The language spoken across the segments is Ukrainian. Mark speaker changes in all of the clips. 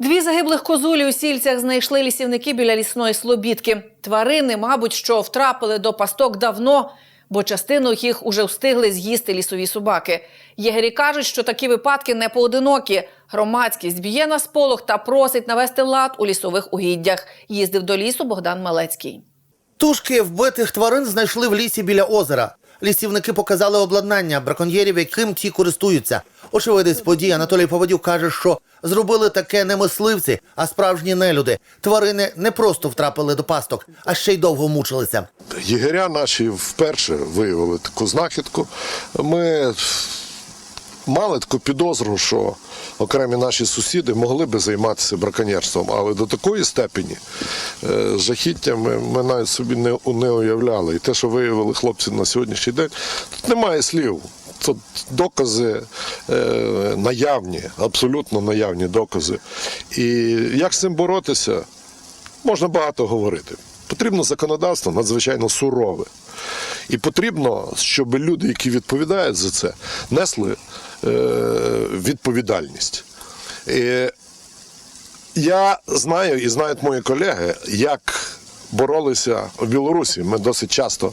Speaker 1: Дві загиблих козулі у сільцях знайшли лісівники біля лісної слобідки. Тварини, мабуть, що втрапили до пасток давно, бо частину їх уже встигли з'їсти лісові собаки. Єгері кажуть, що такі випадки не поодинокі. Громадськість б'є на сполох та просить навести лад у лісових угіддях. Їздив до лісу Богдан Малецький.
Speaker 2: Тушки вбитих тварин знайшли в лісі біля озера. Лісівники показали обладнання браконьєрів, яким ті користуються. Очевидець подій Анатолій Поводюк каже, що зробили таке не мисливці, а справжні нелюди. Тварини не просто втрапили до пасток, а ще й довго мучилися.
Speaker 3: Єгеря наші вперше виявили таку знахідку. Ми мали таку підозру, що окремі наші сусіди могли би займатися браконьєрством, але до такої степені жахіття ми, ми навіть собі не, не уявляли. І те, що виявили хлопці на сьогоднішній день, тут немає слів. Тут докази е, наявні, абсолютно наявні докази. І як з цим боротися? можна багато говорити. Потрібно законодавство надзвичайно сурове. І потрібно, щоб люди, які відповідають за це, несли е, відповідальність. І я знаю і знають мої колеги, як боролися в Білорусі. Ми досить часто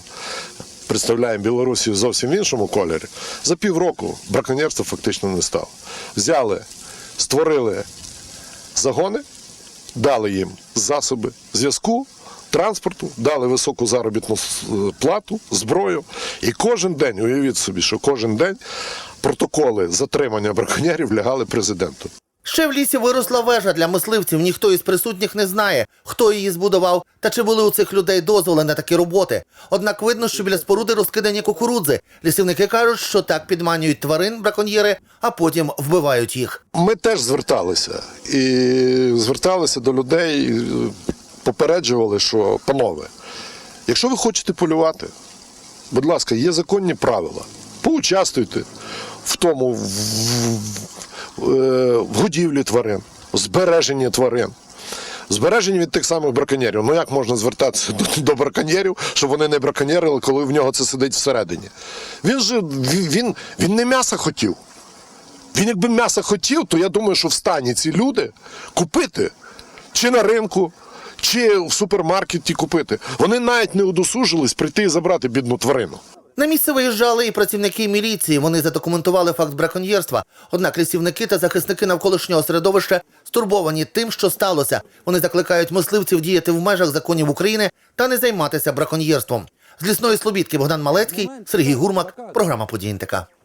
Speaker 3: представляємо Білорусі в зовсім іншому кольорі. За півроку браконьєрства фактично не стало. Взяли, створили загони, дали їм засоби зв'язку, транспорту, дали високу заробітну плату, зброю. І кожен день, уявіть собі, що кожен день протоколи затримання браконьєрів лягали президенту.
Speaker 2: Ще в лісі виросла вежа для мисливців. Ніхто із присутніх не знає, хто її збудував та чи були у цих людей дозволи на такі роботи. Однак видно, що біля споруди розкидані кукурудзи. Лісівники кажуть, що так підманюють тварин браконьєри, а потім вбивають їх.
Speaker 3: Ми теж зверталися і зверталися до людей, попереджували, що панове, якщо ви хочете полювати, будь ласка, є законні правила. Поучаствуйте в тому в, годівлі тварин, в збереженні тварин. Збережені від тих самих браконьєрів. Ну як можна звертатися до, до браконьєрів, щоб вони не браконьєрили, коли в нього це сидить всередині? Він же він, він, він не м'яса хотів. Він якби м'яса хотів, то я думаю, що в стані ці люди купити чи на ринку, чи в супермаркеті купити. Вони навіть не удосужились прийти і забрати бідну тварину.
Speaker 2: На місце виїжджали і працівники міліції. Вони задокументували факт браконьєрства. Однак лісівники та захисники навколишнього середовища стурбовані тим, що сталося. Вони закликають мисливців діяти в межах законів України та не займатися браконьєрством. З лісної слобідки Богдан Малецький, Сергій Гурмак, програма «Події НТК».